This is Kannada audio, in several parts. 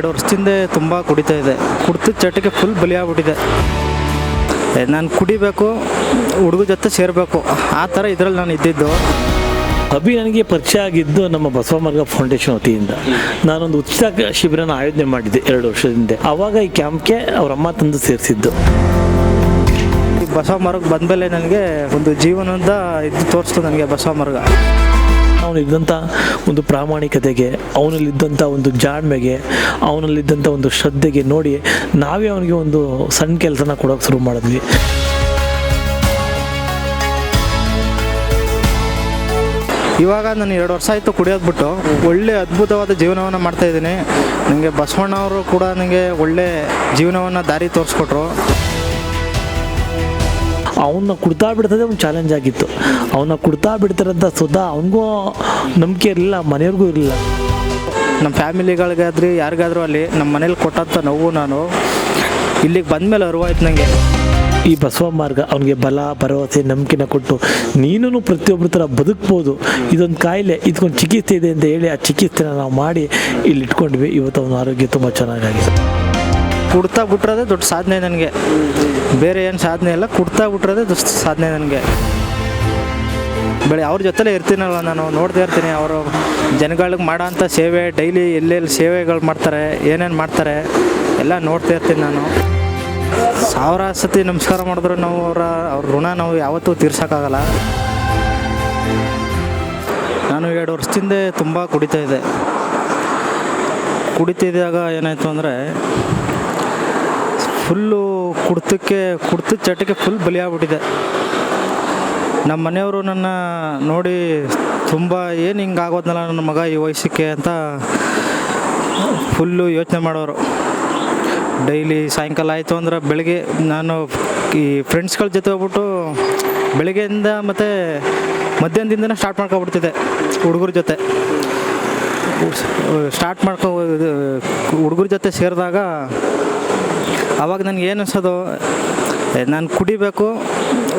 ಎರಡು ವರ್ಷದಿಂದ ತುಂಬ ಕುಡಿತಾ ಇದೆ. ಕುಡ್ತಿದ್ದ ಚಟಕ್ಕೆ ಫುಲ್ ಬಲಿಯಾಗ್ಬಿಟ್ಟಿದೆ ನಾನು ಕುಡಿಬೇಕು ಹುಡುಗ ಜೊತೆ ಸೇರಬೇಕು. ಆ ಥರ ಇದರಲ್ಲಿ ನಾನು ಇದ್ದಿದ್ದು. ಅಭಿ ನನಗೆ ಪರಿಚಯ ಆಗಿದ್ದು ನಮ್ಮ ಬಸವಮಾರ್ಗ ಫೌಂಡೇಶನ್ ವತಿಯಿಂದ. ನಾನೊಂದು ಉಚಿತ ಶಿಬಿರನ ಆಯೋಜನೆ ಮಾಡಿದ್ದೆ ಎರಡು ವರ್ಷದಿಂದ ಆವಾಗ ಈ ಕ್ಯಾಂಪ್ಗೆ ಅವರಮ್ಮ ಅಮ್ಮ ತಂದು ಸೇರಿಸಿದ್ದು. ಬಸವ ಮಾರ್ಗ ಬಂದಮೇಲೆ ನನಗೆ ಒಂದು ಜೀವನದ ಇದು ತೋರಿಸ್ತು ನನಗೆ ಬಸವ ಮಾರ್ಗ ಅವನಿದ್ದಂಥ ಒಂದು ಪ್ರಾಮಾಣಿಕತೆಗೆ, ಅವನಲ್ಲಿದ್ದಂಥ ಒಂದು ಜಾಣ್ಮೆಗೆ, ಅವನಲ್ಲಿದ್ದಂಥ ಒಂದು ಶ್ರದ್ಧೆಗೆ ನೋಡಿ ನಾವೇ ಅವನಿಗೆ ಒಂದು ಸಣ್ಣ ಕೆಲಸನ ಕೊಡೋಕೆ ಶುರು ಮಾಡಿದ್ವಿ. ಇವಾಗ ನಾನು ಎರಡು ವರ್ಷ ಆಯಿತು ಕುಡಿಯೋದು ಬಿಟ್ಟು ಒಳ್ಳೆ ಅದ್ಭುತವಾದ ಜೀವನವನ್ನು ಮಾಡ್ತಾ ಇದ್ದೀನಿ. ನನಗೆ ಬಸವಣ್ಣವರು ಕೂಡ ನನಗೆ ಒಳ್ಳೆ ಜೀವನವನ್ನು ದಾರಿ ತೋರಿಸ್ಕೊಟ್ರು. ಅವನ್ನ ಕುಡ್ತಾ ಬಿಡ್ತದೆ ಒಂದು ಚಾಲೆಂಜ್ ಆಗಿತ್ತು. ಅವನ್ನ ಕುಡ್ತಾ ಬಿಡ್ತಾರಂತ ಸುಧಾ ಅವನಿಗೂ ನಂಬಿಕೆ ಇರಲಿಲ್ಲ ಮನೆಯವ್ರಿಗೂ ಇರಲಿಲ್ಲ. ನಮ್ಮ ಫ್ಯಾಮಿಲಿಗಳಿಗಾದ್ರಿ ಯಾರಿಗಾದ್ರೂ ಅಲ್ಲಿ ನಮ್ಮ ಮನೇಲಿ ಕೊಟ್ಟಂಥ ನೋವು ನಾನು ಇಲ್ಲಿಗೆ ಬಂದಮೇಲೆ ಅರಿವಾಯ್ತು ನನಗೆ ಈ ಬಸವ ಮಾರ್ಗ ಅವನಿಗೆ ಬಲ ಭರವಸೆ ನಂಬಿಕೆನ ಕೊಟ್ಟು ನೀನು ಪ್ರತಿಯೊಬ್ಬರ ಥರ ಬದುಕ್ಬೋದು. ಇದೊಂದು ಕಾಯಿಲೆ ಇದಕ್ಕೊಂದು ಚಿಕಿತ್ಸೆ ಇದೆ ಅಂತ ಹೇಳಿ ಆ ಚಿಕಿತ್ಸೆನ ನಾವು ಮಾಡಿ ಇಲ್ಲಿ ಇಟ್ಕೊಂಡ್ವಿ ಇವತ್ತು ಅವನ ಆರೋಗ್ಯ ತುಂಬ ಚೆನ್ನಾಗಾಗಿದೆ. ಕುಡ್ತಾ ಬಿಟ್ರದೇ ದೊಡ್ಡ ಸಾಧನೆ ನನಗೆ. ಬೇರೆ ಏನು ಸಾಧನೆ ಇಲ್ಲ, ಕುಡ್ತಾ ಬಿಟ್ರದೇ ದೊಡ್ಡ ಸಾಧನೆ ನನಗೆ. ಬೆಳೆ ಅವ್ರ ಜೊತೆಲೇ ಇರ್ತೀನಲ್ಲ ನಾನು ನೋಡ್ತಾ ಇರ್ತೀನಿ ಅವರು. ಜನಗಳಿಗೆ ಮಾಡೋ ಅಂಥ ಸೇವೆ, ಡೈಲಿ ಎಲ್ಲೆಲ್ಲಿ ಸೇವೆಗಳು ಮಾಡ್ತಾರೆ, ಏನೇನು ಮಾಡ್ತಾರೆ, ಎಲ್ಲ ನೋಡ್ತಾ ಇರ್ತೀನಿ ನಾನು. ಸಾವಿರ ಸತಿ ನಮಸ್ಕಾರ ಮಾಡಿದ್ರು ನಾವು ಅವರ, ಅವ್ರ ಋಣ ನಾವು ಯಾವತ್ತೂ ತೀರ್ಸೋಕ್ಕಾಗಲ್ಲ. ನಾನು ಎರಡು ವರ್ಷದಿಂದ ತುಂಬ ಕುಡಿತಾ ಇದ್ದೆ. ಕುಡಿತಿದ್ದಾಗ ಏನಾಯಿತು ಅಂದರೆ ಫುಲ್ಲು ಕುಡ್ತಕ್ಕೆ ಕುಡ್ತದ ಚಟಕ್ಕೆ ಫುಲ್ ಬಲಿಯಾಗ್ಬಿಟ್ಟಿದೆ ನಮ್ಮ ಮನೆಯವರು ನನ್ನ ನೋಡಿ ತುಂಬ ಏನು ಹಿಂಗೆ ಆಗೋದ್ನಲ್ಲ ನನ್ನ ಮಗ ಈ ವಯಸ್ಸಕ್ಕೆ ಅಂತ ಫುಲ್ಲು ಯೋಚನೆ ಮಾಡೋರು. ಡೈಲಿ ಸಾಯಂಕಾಲ ಆಯಿತು ಅಂದ್ರೆ ಬೆಳಗ್ಗೆ ನಾನು ಈ ಫ್ರೆಂಡ್ಸ್ಗಳ ಜೊತೆ ಹೋಗ್ಬಿಟ್ಟು ಬೆಳಗ್ಗೆಯಿಂದ ಮತ್ತು ಮಧ್ಯಾಹ್ನದಿಂದನೇ ಸ್ಟಾರ್ಟ್ ಮಾಡ್ಕೊಬಿಡ್ತಿದ್ದೆ ಹುಡುಗರ ಜೊತೆ. ಸ್ಟಾರ್ಟ್ ಮಾಡ್ಕೊ ಹುಡುಗರ ಜೊತೆ ಸೇರಿದಾಗ ಅವಾಗ ನನಗೆ ಏನು ಅನ್ಸೋದು? ನಾನು ಕುಡಿಬೇಕು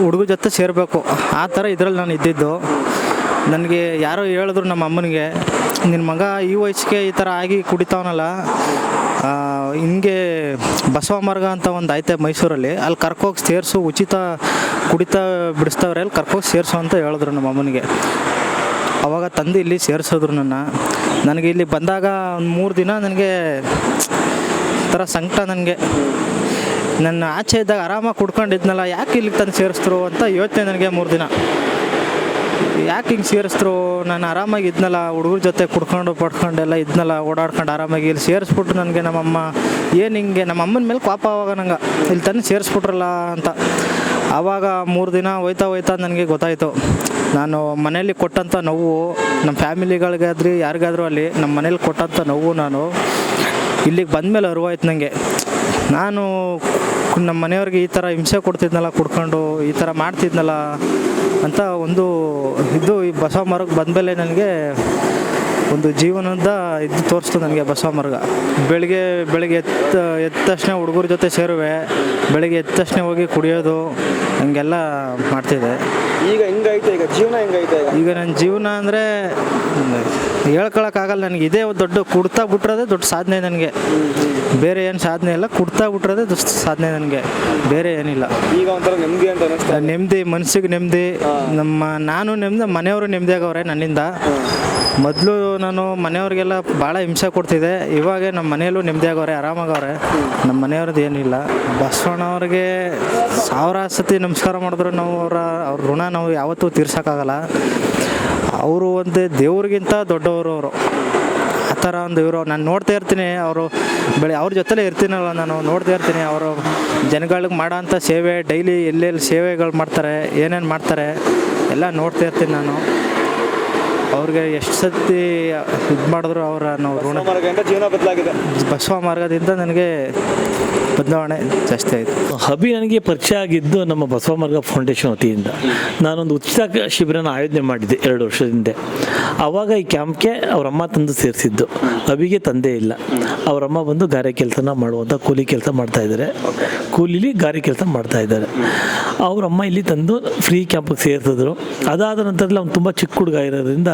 ಹುಡುಗ ಜೊತೆ ಸೇರಬೇಕು, ಆ ಥರ ಇದರಲ್ಲಿ ನಾನು ಇದ್ದಿದ್ದು. ನನಗೆ ಯಾರೋ ಹೇಳಿದ್ರು ನಮ್ಮ ಅಮ್ಮನಿಗೆ ನಿನ್ನ ಮಗ ಈ ವಯಸ್ಸಿಗೆ ಈ ಥರ ಆಗಿ ಕುಡಿತಾವನಲ್ಲ ಹಿಂಗೆ ಬಸವ ಮಾರ್ಗ ಅಂತ ಒಂದು ಐತೆ ಮೈಸೂರಲ್ಲಿ, ಅಲ್ಲಿ ಕರ್ಕೋಗಿ ಸೇರಿಸು, ಉಚಿತ ಕುಡಿತಾ ಬಿಡಿಸ್ತವ್ರೆ, ಅಲ್ಲಿ ಕರ್ಕೋಗಿ ಸೇರಿಸು ಅಂತ ಹೇಳಿದ್ರು ನಮ್ಮ ಅಮ್ಮನಿಗೆ. ಅವಾಗ ತಂದು ಇಲ್ಲಿ ಸೇರಿಸಿದ್ರು ನನ್ನ. ನನಗೆ ಇಲ್ಲಿ ಬಂದಾಗ ಒಂದು ಮೂರು ದಿನ ನನಗೆ, ಥರ ಸಂಕಟ ನನಗೆ. ನನ್ನ ಆಚೆ ಇದ್ದಾಗ ಆರಾಮಾಗಿ ಕುಡ್ಕೊಂಡಿದ್ನಲ್ಲ, ಯಾಕೆ ಇಲ್ಲಿಗೆ ತಂದು ಸೇರಿಸ್ತ್ರು ಅಂತ ಯೋಚನೆ ನನಗೆ ಮೂರು ದಿನ. ಯಾಕೆ ಹಿಂಗೆ ಸೇರಿಸ್ತ್ರು ನಾನು ಆರಾಮಾಗಿ ಇದ್ನಲ್ಲ, ಹುಡುಗರ ಜೊತೆ ಕುಡ್ಕೊಂಡು ಪಡ್ಕೊಂಡೆಲ್ಲ ಇದ್ನಲ್ಲ, ಓಡಾಡ್ಕೊಂಡು ಆರಾಮಾಗಿ ಇಲ್ಲಿ ಸೇರಿಸ್ಬಿಟ್ಟು ನನಗೆ ನಮ್ಮಮ್ಮ. ಏನು ಹಿಂಗೆ ನಮ್ಮ ಅಮ್ಮನ ಮೇಲೆ ಕೋಪ ಆವಾಗ ನಂಗೆ. ಇಲ್ಲಿ ತಂದು ಸೇರಿಸ್ಬಿಟ್ರಲ್ಲ ಅಂತ. ಆವಾಗ ಮೂರು ದಿನ ಹೋಯ್ತಾ ಹೋಯ್ತಾ ನನಗೆ ಗೊತ್ತಾಯಿತು. ನಾನು ಮನೇಲಿ ಕೊಟ್ಟಂಥ ನೋವು ನಮ್ಮ ಫ್ಯಾಮಿಲಿಗಳಿಗಾದ್ರಿ ಯಾರಿಗಾದ್ರೂ ಅಲ್ಲಿ ನಮ್ಮ ಮನೇಲಿ ಕೊಟ್ಟಂಥ ನೋವು ನಾನು ಇಲ್ಲಿಗೆ ಬಂದಮೇಲೆ ಅರಿವಾಯ್ತು ನನಗೆ ನಾನು ನಮ್ಮ ಮನೆಯವ್ರಿಗೆ ಈ ಥರ ಹಿಂಸೆ ಕೊಡ್ತಿದ್ನಲ್ಲ, ಕುಡ್ಕೊಂಡು ಈ ಥರ ಮಾಡ್ತಿದ್ನಲ್ಲ ಅಂತ ಒಂದು ಇದು ಈ ಬಸವ ಮಾರ್ಗ ಬಂದಮೇಲೆ ನನಗೆ ಒಂದು ಜೀವನದ ಇದು ತೋರಿಸ್ತು ನನಗೆ ಬಸವ ಮಾರ್ಗ ಬೆಳಿಗ್ಗೆ ಬೆಳಿಗ್ಗೆ ಎತ್ತ ಎದ್ದ ತಕ್ಷಣ ಹುಡುಗರ ಜೊತೆ ಸೇರುವೆ, ಬೆಳಿಗ್ಗೆ ಎದ್ದ ತಕ್ಷಣ ಹೋಗಿ ಕುಡಿಯೋದು, ಹಂಗೆಲ್ಲ ಮಾಡ್ತಿದ್ದೆ. ಈಗ ಹೆಂಗೈತೆ? ಈಗ ಜೀವನ ಹೆಂಗೈತೆ ಈಗ? ಈಗ ನನ್ನ ಜೀವನ ಅಂದರೆ ಹೇಳ್ಕೊಳಕ್ಕಾಗಲ್ಲ. ನನಗೆ ಇದೇ ದೊಡ್ಡ ಕುಡ್ತಾ ಬಿಟ್ರದೇ ದೊಡ್ಡ ಸಾಧನೆ ನನಗೆ. ಬೇರೆ ಏನು ಸಾಧನೆ ಇಲ್ಲ ಕುಡ್ತಾ ಬಿಟ್ರದೇ ದೊಡ್ಡ ಸಾಧನೆ ನನಗೆ. ಬೇರೆ ಏನಿಲ್ಲ. ಈಗ ಒಂಥರ ನೆಮ್ಮದಿ ಅಂತ ಅನಿಸ್ತಾ ನೆಮ್ಮದಿ ಮನಸ್ಸಿಗೆ ನೆಮ್ಮದಿ ನಮ್ಮ ನಾನು ನೆಮ್ಮದಿ ಮನೆಯವರು ನೆಮ್ಮದಿ ಆಗವ್ರೆ ನನ್ನಿಂದ ಮೊದಲು ನಾನು ಮನೆಯವ್ರಿಗೆಲ್ಲ ಭಾಳ ಹಿಂಸೆ ಕೊಡ್ತಿದ್ದೆ. ಇವಾಗ ನಮ್ಮ ಮನೆಯಲ್ಲೂ ನೆಮ್ಮದಿಯಾಗವ್ರೆ ಆರಾಮಾಗವ್ರೆ ನಮ್ಮ ಮನೆಯವ್ರದ್ದು ಏನಿಲ್ಲ. ಬಸವಣ್ಣವ್ರಿಗೆ ಸಾವಿರ ಸತಿ ನಮಸ್ಕಾರ ಮಾಡಿದ್ರು ನಾವು ಅವರ, ಅವ್ರ ಋಣ ನಾವು ಯಾವತ್ತೂ ತೀರ್ಸೋಕ್ಕಾಗಲ್ಲ. ಅವರು ಒಂದು ದೇವ್ರಿಗಿಂತ ದೊಡ್ಡವರು ಅವರು. ಆ ಥರ ಒಂದು ಇವರು. ನಾನು ನೋಡ್ತಾ ಇರ್ತೀನಿ ಅವರು ಬೆಳೆ, ಅವ್ರ ಜೊತೆಲೇ ಇರ್ತೀನಲ್ಲ ನಾನು, ನೋಡ್ತಾ ಇರ್ತೀನಿ ಅವರು ಜನಗಳಿಗೆ ಮಾಡೋಂಥ ಸೇವೆ, ಡೈಲಿ ಎಲ್ಲೆಲ್ಲಿ ಸೇವೆಗಳು ಮಾಡ್ತಾರೆ, ಏನೇನು ಮಾಡ್ತಾರೆ, ಎಲ್ಲ ನೋಡ್ತಾ ಇರ್ತೀನಿ ನಾನು. ಅವ್ರಿಗೆ ಎಷ್ಟು ಸತಿ ಇದು ಮಾಡಿದ್ರು ಅವರ ನಾವು ಋಣ ಜೀವನ ಬದಲಾಗಿದೆ. ಬಸವ ಮಾರ್ಗದಿಂದ ನನಗೆ ಬದಲಾವಣೆ ಜಾಸ್ತಿ ಆಯಿತು. ಹಬಿ ನನಗೆ ಪರಿಚಯ ಆಗಿದ್ದು ನಮ್ಮ ಬಸವ ಮಾರ್ಗ ಫೌಂಡೇಶನ್ ವತಿಯಿಂದ. ನಾನೊಂದು ಉಚಿತ ಶಿಬಿರನ ಆಯೋಜನೆ ಮಾಡಿದ್ದೆ ಎರಡು ವರ್ಷದ ಹಿಂದೆ. ಆವಾಗ ಈ ಕ್ಯಾಂಪ್ಗೆ ಅವರಮ್ಮ ತಂದು ಸೇರಿಸಿದ್ದು. ಹಬಿಗೆ ತಂದೆ ಇಲ್ಲ. ಅವರಮ್ಮ ಬಂದು ಗಾರೆ ಕೆಲಸನ ಮಾಡುವಂಥ ಕೂಲಿ ಕೆಲಸ ಮಾಡ್ತಾ ಇದ್ದಾರೆ. ಕೂಲಿಲಿ ಗಾರೆ ಕೆಲಸ ಮಾಡ್ತಾ ಇದ್ದಾರೆ. ಅವ್ರ ಅಮ್ಮ ಇಲ್ಲಿ ತಂದು ಫ್ರೀ ಕ್ಯಾಂಪಿಗೆ ಸೇರಿಸಿದ್ರು. ಅದಾದ ನಂತರದಲ್ಲಿ ಅವ್ನು ತುಂಬ ಚಿಕ್ಕ ಹುಡುಗ ಇರೋದ್ರಿಂದ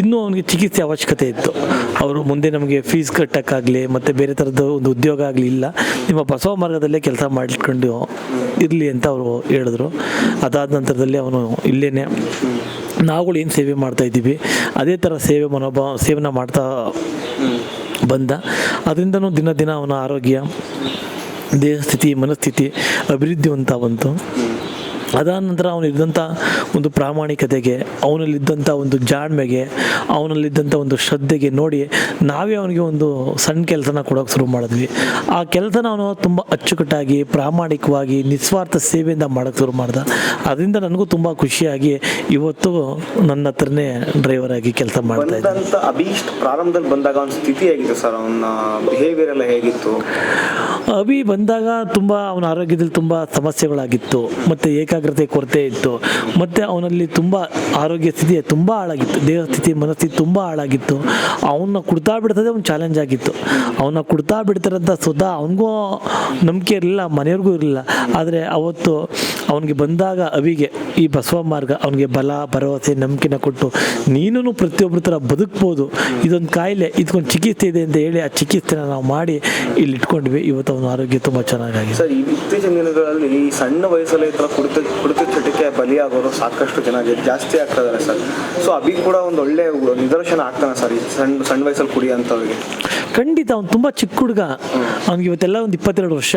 ಇನ್ನೂ ಅವನಿಗೆ ಚಿಕಿತ್ಸೆ ಅವಶ್ಯಕತೆ ಇತ್ತು. ಅವರು ಮುಂದೆ ನಮಗೆ ಫೀಸ್ ಕಟ್ಟೋಕ್ಕಾಗಲಿ ಮತ್ತು ಬೇರೆ ಥರದ ಒಂದು ಉದ್ಯೋಗ ಆಗಲಿ ಇಲ್ಲ. ನಿಮ್ಮ ಬಸವ ಮಾರ್ಗದಲ್ಲೇ ಕೆಲಸ ಮಾಡಿಕೊಂಡು ಇರಲಿ ಅಂತ ಅವರು ಹೇಳಿದ್ರು. ಅದಾದ ನಂತರದಲ್ಲಿ ಅವನು ಇಲ್ಲೇ ನಾವುಗಳು ಏನು ಸೇವೆ ಮಾಡ್ತಾ ಇದ್ದೀವಿ? ಅದೇ ಥರ ಸೇವೆ ಮನೋಭಾವ, ಸೇವನೆ ಮಾಡ್ತಾ ಬಂದ. ಅದರಿಂದನೂ ದಿನ ದಿನ ಅವನ ಆರೋಗ್ಯ, ದೇಹ ಸ್ಥಿತಿ, ಮನಸ್ಥಿತಿ ಅಭಿವೃದ್ಧಿವಂತ ಬಂತು. ಅದಾದ ನಂತರ ಅವನಿದ್ದಂಥ ಒಂದು ಪ್ರಾಮಾಣಿಕತೆಗೆ, ಅವನಲ್ಲಿದ್ದಂಥ ಒಂದು ಜಾಣ್ಮೆಗೆ, ಅವನಲ್ಲಿದ್ದಂಥ ಒಂದು ಶ್ರದ್ಧೆಗೆ ನೋಡಿ ನಾವೇ ಅವನಿಗೆ ಒಂದು ಸಣ್ಣ ಕೆಲಸನ ಕೊಡೋಕೆ ಶುರು ಮಾಡಿದ್ವಿ. ಆ ಕೆಲಸನ ಅವನು ತುಂಬ ಅಚ್ಚುಕಟ್ಟಾಗಿ, ಪ್ರಾಮಾಣಿಕವಾಗಿ, ನಿಸ್ವಾರ್ಥ ಸೇವೆಯಿಂದ ಮಾಡೋಕ್ಕೆ ಶುರು ಮಾಡ್ದ. ಅದರಿಂದ ನನಗೂ ತುಂಬ ಖುಷಿಯಾಗಿ ಇವತ್ತು ನನ್ನ ಹತ್ರನೇ ಡ್ರೈವರ್ ಆಗಿ ಕೆಲಸ ಮಾಡ್ತಾ ಇದ್ದಾರೆ ಪ್ರಾರಂಭದಲ್ಲಿ ಬಂದಾಗ ಅವನ ಸ್ಥಿತಿ ಹೇಗಿತ್ತು ಸರ್? ಅವನ ಬಿಹೇವಿಯರ್ ಎಲ್ಲ ಹೇಗಿತ್ತು? ಅಭಿ ಬಂದಾಗ ತುಂಬ ಅವನ ಆರೋಗ್ಯದಲ್ಲಿ ತುಂಬ ಸಮಸ್ಯೆಗಳಾಗಿತ್ತು, ಮತ್ತು ಏಕಾಗ್ರತೆ ಕೊರತೆ ಇತ್ತು, ಮತ್ತು ಅವನಲ್ಲಿ ತುಂಬ ಆರೋಗ್ಯ ಸ್ಥಿತಿ ತುಂಬ ಹಾಳಾಗಿತ್ತು, ದೇಹ ಸ್ಥಿತಿ, ಮನಸ್ಥಿತಿ ತುಂಬ ಹಾಳಾಗಿತ್ತು. ಅವನ್ನ ಕುಡ್ತಾ ಬಿಡ್ತದೆ ಒಂದು ಚಾಲೆಂಜ್ ಆಗಿತ್ತು. ಅವನ್ನ ಕುಡ್ತಾ ಬಿಡ್ತಾರಂತ ಸುಧಾ ಅವನಿಗೂ ನಂಬಿಕೆ ಇರಲಿಲ್ಲ, ಮನೆಯವ್ರಿಗೂ ಇರಲಿಲ್ಲ. ಆದರೆ ಅವತ್ತು ಅವನಿಗೆ ಬಂದಾಗ ಅವಿಗೆ ಈ ಬಸವ ಮಾರ್ಗ ಅವನಿಗೆ ಬಲ, ಭರವಸೆ, ನಂಬಿಕೆನ ಕೊಟ್ಟು ನೀನು ಪ್ರತಿಯೊಬ್ಬರ ಥರ ಬದುಕ್ಬೋದು, ಇದೊಂದು ಕಾಯಿಲೆ, ಇದಕ್ಕೊಂದು ಚಿಕಿತ್ಸೆ ಇದೆ ಅಂತ ಹೇಳಿ ಆ ಚಿಕಿತ್ಸೆನ ನಾವು ಮಾಡಿ ಇಲ್ಲಿ ಇಟ್ಕೊಂಡ್ವಿ ಇವತ್ತು ಅವನ ಆರೋಗ್ಯ ತುಂಬ ಚೆನ್ನಾಗಿದೆ ಸರ್ ಇತ್ತೀಚಿನ ದಿನಗಳಲ್ಲಿ ಈ ಸಣ್ಣ ವಯಸ್ಸಲ್ಲಿ ಈ ಥರ ಕುಡಿತ ಕುಡಿತ ಚಟಕ್ಕೆ ಬಲಿಯಾಗೋರು ಸಾಕಷ್ಟು ಜನ ಜಾಸ್ತಿ ಆಗ್ತಾ ಇದಾರೆ ಸರ್. ಸೊ ಅಭಿ ಕೂಡ ಒಂದು ಒಳ್ಳೆ ನಿದರ್ಶನ ಆಗ್ತಾನೆ ಸರ್ ಈ ಸಣ್ಣ ಸಣ್ಣ ವಯಸ್ಸಲ್ಲಿ ಕುಡಿಯೋಂಥವ್ರಿಗೆ ಖಂಡಿತ ಅವ್ನು ತುಂಬ ಚಿಕ್ಕ ಹುಡುಗ. ಅವ್ನಿಗೆ ಇವತ್ತೆಲ್ಲ ಒಂದು ಇಪ್ಪತ್ತೆರಡು ವರ್ಷ.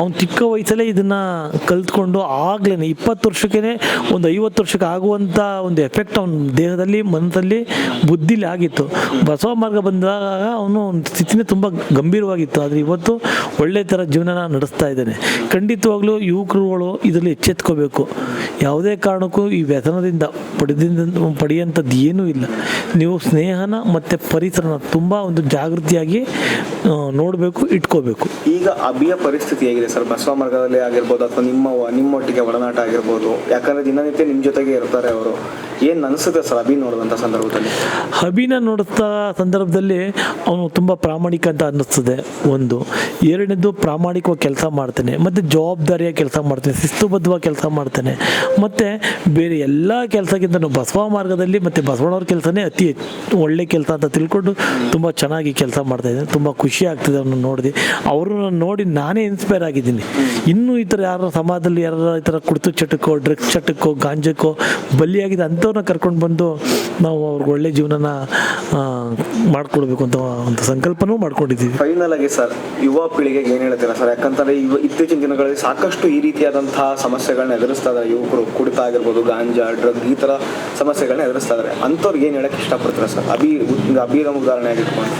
ಅವ್ನು ಚಿಕ್ಕ ವಯಸ್ಸಲ್ಲೇ ಇದನ್ನ ಕಲ್ತ್ಕೊಂಡು ಆಗ್ಲೇ ಇಪ್ಪತ್ತು ವರ್ಷಕ್ಕೇ ಒಂದು ಐವತ್ತು ವರ್ಷಕ್ಕೆ ಆಗುವಂಥ ಒಂದು ಎಫೆಕ್ಟ್ ಅವನ ದೇಹದಲ್ಲಿ ಮನಸ್ಸಲ್ಲಿ ಬುದ್ಧಿಲಿ ಆಗಿತ್ತು. ಬಸವ ಮಾರ್ಗ ಬಂದಾಗ ಅವನು ಸ್ಥಿತಿನೇ ತುಂಬ ಗಂಭೀರವಾಗಿತ್ತು. ಆದರೆ ಇವತ್ತು ಒಳ್ಳೆ ಥರ ಜೀವನ ನಡೆಸ್ತಾ ಇದ್ದೇನೆ. ಖಂಡಿತವಾಗ್ಲೂ ಯುವಕರುಗಳು ಇದರಲ್ಲಿ ಎಚ್ಚೆತ್ಕೋಬೇಕು. ಯಾವುದೇ ಕಾರಣಕ್ಕೂ ಈ ವ್ಯಸನದಿಂದ ಪಡೆದಿಂದ ಪಡೆಯುವಂಥದ್ದು ಏನೂ ಇಲ್ಲ. ನೀವು ಸ್ನೇಹನ ಮತ್ತು ಪರಿಸರನ ತುಂಬ ಒಂದು ಜಾಗೃತಿಯಾಗಿ ನೋಡಬೇಕು, ಇಟ್ಕೋಬೇಕು. ಈಗ ಅಭಿಯ ಪರಿಸ್ಥಿತಿ ಹೇಗಿದೆ ಸರ್? ಬಸವ ಮಾರ್ಗದಲ್ಲಿ ಆಗಿರ್ಬೋದು ಅಥವಾ ನಿಮ್ಮ ನಿಮ್ಮೊಟ್ಟಿಗೆ ಒಡನಾಟ ಆಗಿರ್ಬೋದು. ಯಾಕಂದ್ರೆ ದಿನನಿತ್ಯ ನಿಮ್ಮ ಜೊತೆಗೆ ಇರ್ತಾರೆ ಅವರು. ಏನ್ ಅನಿಸುತ್ತೆ ಸರ್ ಅಭಿ ನೋಡಿದಂಥ ಸಂದರ್ಭದಲ್ಲಿ? ಹಬಿನ ನೋಡುತ್ತಾ ಸಂದರ್ಭದಲ್ಲಿ ಅವನು ತುಂಬ ಪ್ರಾಮಾಣಿಕ ಅಂತ ಅನ್ನಿಸ್ತದೆ. ಒಂದು. ಎರಡನೇದು ಪ್ರಾಮಾಣಿಕವಾಗಿ ಕೆಲಸ ಮಾಡ್ತಾನೆ. ಮತ್ತು ಜವಾಬ್ದಾರಿಯಾಗಿ ಕೆಲಸ ಮಾಡ್ತಾನೆ. ಶಿಸ್ತುಬದ್ಧವಾಗಿ ಕೆಲಸ ಮಾಡ್ತಾನೆ. ಮತ್ತು ಬೇರೆ ಎಲ್ಲ ಕೆಲಸಕ್ಕಿಂತ ಬಸವ ಮಾರ್ಗದಲ್ಲಿ ಮತ್ತು ಬಸವಣ್ಣವ್ರ ಕೆಲಸನೇ ಅತಿ ಒಳ್ಳೆ ಕೆಲಸ ಅಂತ ತಿಳ್ಕೊಂಡು ತುಂಬ ಚೆನ್ನಾಗಿ ಕೆಲಸ ಮಾಡ್ತಾ ಇದ್ದಾನೆ. ತುಂಬ ಖುಷಿ ಆಗ್ತದೆ ಅವನು ನೋಡಿದೆ. ಅವ್ರನ್ನ ನೋಡಿ ನಾನೇ ಇನ್ಸ್ಪೈರ್ ಆಗಿದ್ದೀನಿ. ಇನ್ನೂ ಈ ಥರ ಯಾರ ಸಮಾಜದಲ್ಲಿ ಯಾರು ಈ ಥರ ಕುಡ್ತು ಚಟಕ್ಕೋ ಡ್ರಗ್ಸ್ ಚಟಕ್ಕೋ, ಗಾಂಜಕ್ಕೋ ಬಲಿಯಾಗಿದೆ ಅಂಥವ್ರನ್ನ ಕರ್ಕೊಂಡು ಬಂದು ನಾವು ಅವ್ರಿಗೆ ಒಳ್ಳೆ ಜೀವನನ ಮಾಡ್ಕೊಡ್ಬೇಕು ಅಂತ ಒಂದು ಸಂಕಲ್ಪನೂ ಮಾಡ್ಕೊಂಡಿದ್ದೀವಿ. ಫೈನಲ್ ಆಗಿ ಸರ್ ಯುವ ಪೀಳಿಗೆಗೆ ಏನು ಹೇಳ್ತೀರಾ ಸರ್ ಯಾಕಂತಂದ್ರೆ ಇತ್ತೀಚಿನ ದಿನಗಳಲ್ಲಿ ಸಾಕಷ್ಟು ಈ ರೀತಿಯಾದಂತಹ ಸಮಸ್ಯೆಗಳನ್ನ ಎದುರಿಸ್ತಾ ಇದಾರೆ ಯುವಕರು. ಕುಡಿತ ಆಗಿರ್ಬೋದು ಗಾಂಜಾ, ಡ್ರಗ್, ಈ ತರ ಸಮಸ್ಯೆಗಳನ್ನ ಎದುರಿಸ್ತಾ ಇದಾರೆ ಅಂಥವ್ರಿಗೆ ಏನು ಹೇಳಕ್ ಇಷ್ಟಪಡ್ತೀರಾ ಸರ್ ಅಭಿ ಅಭಿರಮ ಉದಾಹರಣೆ ಆಗಿಟ್ಕೊಂಡು.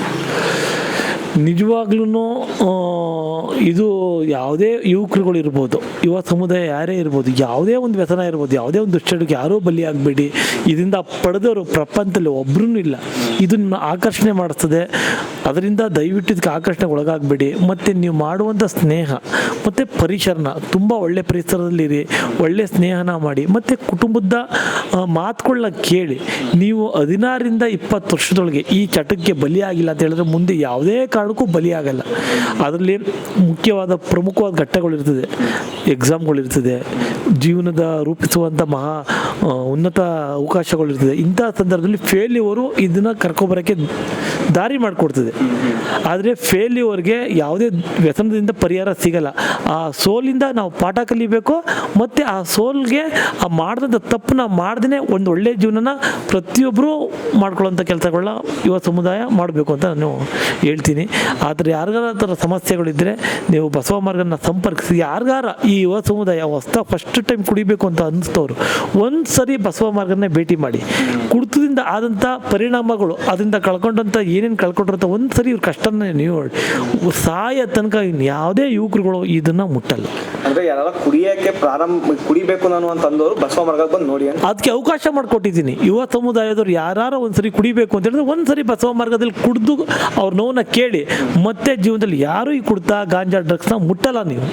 ನಿಜವಾಗ್ಲೂ ಇದು ಯಾವುದೇ ಯುವಕರುಗಳು ಇರ್ಬೋದು, ಯುವ ಸಮುದಾಯ ಯಾರೇ ಇರ್ಬೋದು, ಯಾವುದೇ ಒಂದು ವ್ಯಸನ ಇರ್ಬೋದು, ಯಾವುದೇ ಒಂದು ದುಶ್ಚಟಕ್ಕೆ ಯಾರೂ ಬಲಿಯಾಗಬೇಡಿ ಇದರಿಂದ ಪಡೆದವರು ಪ್ರಪಂಚದಲ್ಲಿ ಒಬ್ಬರೂ ಇಲ್ಲ. ಇದು ನಿಮ್ಮ ಆಕರ್ಷಣೆ ಮಾಡಿಸ್ತದೆ. ಅದರಿಂದ ದಯವಿಟ್ಟು ಇದಕ್ಕೆ ಆಕರ್ಷಣೆಗೆ ಒಳಗಾಗಬೇಡಿ. ಮತ್ತು ನೀವು ಮಾಡುವಂಥ ಸ್ನೇಹ, ಮತ್ತು ಪರಿಸರನ ತುಂಬ ಒಳ್ಳೆ ಪರಿಸರದಲ್ಲಿರಿ ಒಳ್ಳೆ ಸ್ನೇಹನ ಮಾಡಿ, ಮತ್ತು ಕುಟುಂಬದ ಮಾತುಗಳನ್ನ ಕೇಳಿ. ನೀವು ಹದಿನಾರರಿಂದ ಇಪ್ಪತ್ತು ವರ್ಷದೊಳಗೆ ಈ ಚಟಕ್ಕೆ ಬಲಿಯಾಗಿಲ್ಲ ಅಂತ ಹೇಳಿದ್ರೆ ಮುಂದೆ ಯಾವುದೇ ಕಾರಣಕ್ಕೂ ಬಲಿಯಾಗಲ್ಲ. ಅದರಲ್ಲಿ ಮುಖ್ಯವಾದ ಪ್ರಮುಖವಾದ ಘಟ್ಟಗಳಿರ್ತದೆ ಎಕ್ಸಾಮ್ಗಳಿರ್ತದೆ ಜೀವನದ ರೂಪಿಸುವಂಥ ಮಹಾ ಉನ್ನತ ಅವಕಾಶಗಳಿರ್ತದೆ ಇಂಥ ಸಂದರ್ಭದಲ್ಲಿ ಫೇಲ್ಯೂರು ಇದನ್ನು ಕರ್ಕೊಬರೋಕ್ಕೆ ದಾರಿ ಮಾಡಿಕೊಡ್ತದೆ. ಆದರೆ ಫೇಲ್ಯೂರ್ಗೆ ಯಾವುದೇ ವ್ಯಸನದಿಂದ ಪರಿಹಾರ ಸಿಗಲ್ಲ. ಆ ಸೋಲಿಂದ ನಾವು ಪಾಠ ಕಲಿಬೇಕು, ಮತ್ತು ಆ ಸೋಲ್ಗೆ ಆ ಮಾಡಿದಂಥ ತಪ್ಪನ್ನ ಮಾಡ್ದೇ ಒಂದು ಒಳ್ಳೆಯ ಜೀವನನ ಪ್ರತಿಯೊಬ್ಬರು ಮಾಡ್ಕೊಳ್ಳೋಂಥ ಕೆಲಸಗಳನ್ನ ಯುವ ಸಮುದಾಯ ಮಾಡಬೇಕು ಅಂತ ನಾನು ಹೇಳ್ತೀನಿ. ಆದರೆ ಯಾರಿಗಾರ ಥರ ಸಮಸ್ಯೆಗಳಿದ್ದರೆ ನೀವು ಬಸವ ಮಾರ್ಗನ ಸಂಪರ್ಕಿಸಿ. ಯಾರಿಗಾರ ಈ ಯುವ ಸಮುದಾಯ ಹೊಸ ಫಸ್ಟ್ ಟೈಮ್ ಕುಡಿಬೇಕು ಅಂತ ಅನ್ನಿಸ್ತವ್ರು ಒಂದು ಸರಿ ಬಸವ ಮಾರ್ಗನ ಭೇಟಿ ಮಾಡಿ. ಕುಡಿತದಿಂದ ಆದಂಥ ಪರಿಣಾಮಗಳು ಅದರಿಂದ ಕಳ್ಕೊಂಡಂಥ ಏನೇನು ಕಳ್ಕೊಟ್ಟಿರುತ್ತೆ ಒಂದು ಸರಿ ಇವ್ರ ಕಷ್ಟನ ನೀವು ಸಾಯ ತನಕ ಇನ್ನು ಯಾವುದೇ ಯುವಕರುಗಳು ಇದನ್ನು ಮುಟ್ಟಲ್ಲ. ಅಂದ್ರೆ ಯಾರು ಕುಡಿಯಕ್ಕೆ ಪ್ರಾರಂಭ ಕುಡಿಬೇಕು ನಾನು ಅಂತಂದವರು ಬಸವ ಮಾರ್ಗಕ್ಕೆ ಬಂದು ನೋಡಿ ಅದಕ್ಕೆ ಅವಕಾಶ ಮಾಡಿಕೊಟ್ಟಿದ್ದೀನಿ. ಯುವ ಸಮುದಾಯದವ್ರು ಯಾರು ಒಂದ್ಸರಿ ಕುಡಿಬೇಕು ಅಂತ ಹೇಳಿದ್ರೆ ಒಂದ್ಸರಿ ಬಸವ ಮಾರ್ಗದಲ್ಲಿ ಕುಡಿದು ಅವ್ರ ನೋವನ್ನ ಕೇಳಿ ಮತ್ತೆ ಜೀವನದಲ್ಲಿ ಯಾರು ಈ ಕುಡ್ತಾ ಗಾಂಜಾ ಡ್ರಗ್ಸ್ನ ಮುಟ್ಟಲ್ಲ ನೀವು.